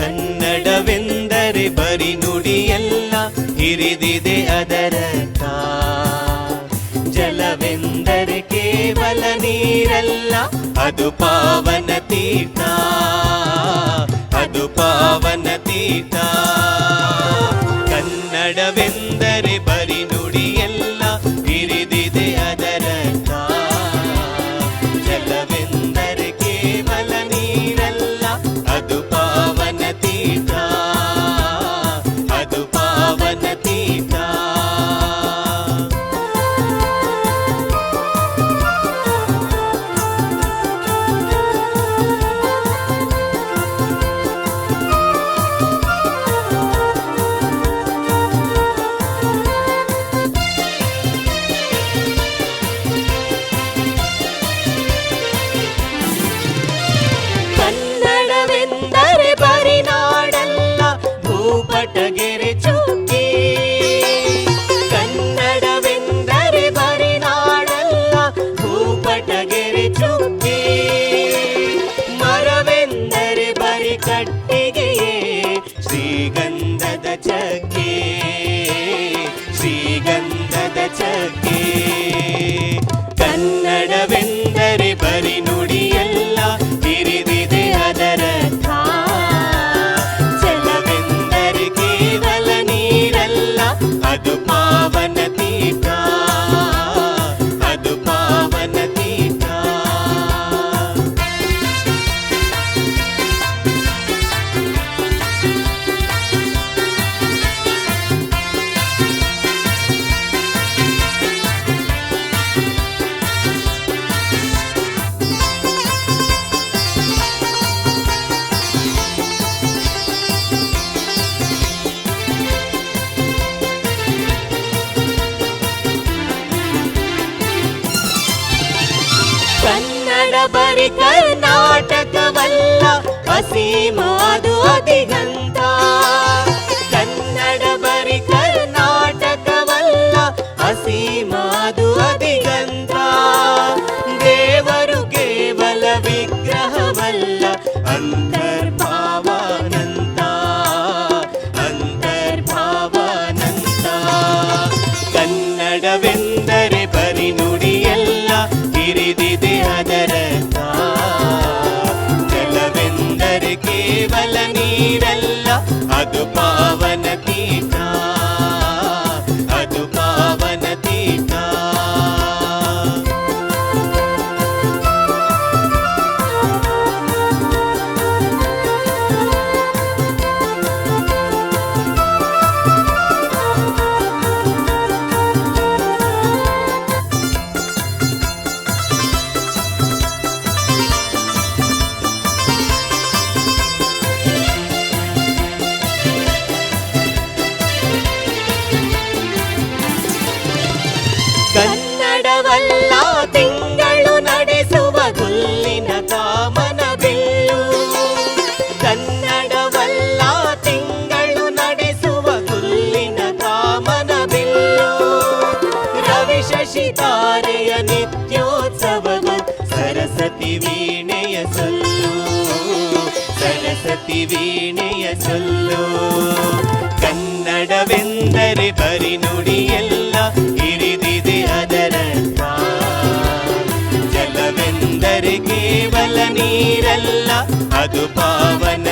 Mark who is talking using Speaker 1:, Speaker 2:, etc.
Speaker 1: ಕನ್ನಡವೆಂದರೆ ಬರಿ ನುಡಿಯಲ್ಲ ಹಿರಿದಿದೆ ಅದರತ್ತ ಜಲವೆಂದರೆ ಕೇವಲ ನೀರಲ್ಲ ಅದು ಪಾವನ ತೀರ್ಥ. ಅದು ಪಾವನ ತೀರ್ಥ. ಭೂಪಟಗೆರೆ ಚುಕ್ಕಿ. ಕನ್ನಡವೆಂದರೆ ಬರಿನಾಡಲ್ಲ ಭೂಪಟಗೆರೆ ಚುಕ್ಕಿ. ಮರವೆಂದರೆ ಬರಿ ಕಟ್ಟಿಗೆಯೇ ಶ್ರೀಗಂಧದ ಬರಿ ಕರ್ನಾಟಕವಲ್ಲ ಅಸೀಮ ಅದು ಅಧಿಗಂತ ಕನ್ನಡ ಬರಿ ಕರ್ನಾಟಕವಲ್ಲ ಅಸೀಮ ಅದು ಅಧಿಗಂತ ದೇವರು ಕೇವಲ ವಿಗ್ರಹವಲ್ಲ, ಅಂತರ್ಭಾವಾನಂತ. ಅಂತರ್ಭಾವಾನಂತ. ಕನ್ನಡವೆಂದರೆ ಬರಿ ನುಡಿಯಲ್ಲ ಕೇವಲ ನೀರಲ್ಲ ಅದು ಪಾವನ ತಾರೆಯ ನಿತ್ಯೋತ್ಸವವ ಸರಸ್ವತಿ ವೀಣೆಯ ಸೊಲ್ಲು. ಸರಸ್ವತಿ ವೀಣೆಯ ಸೊಲ್ಲು. ಕನ್ನಡವೆಂದರೆ ಬರಿ ನುಡಿಯೆಲ್ಲ ಹಿರಿದಿದೆ ಅದರರ್ಥ. ಜಲವೆಂದರೆ ಕೇವಲ ನೀರಲ್ಲ, ಅದು ಪಾವನ